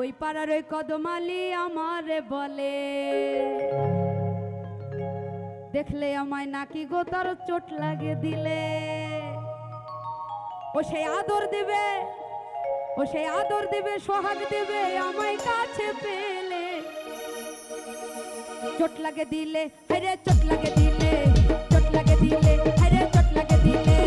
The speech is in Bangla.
ওই পাড়ার ওই কদমালি আমার বলে, দেখলে আমায় নাকি গো তার চোট লাগে দিলে? ও সেই আদর দিবে, ও সেই আদর দিবে, সোহাগ দিবে, আমায় কাছে পেলে। চোট লাগে দিলে হায়রে চোট লাগে দিলে, চোট লাগে দিলে হায়রে চোট লাগে দিলে।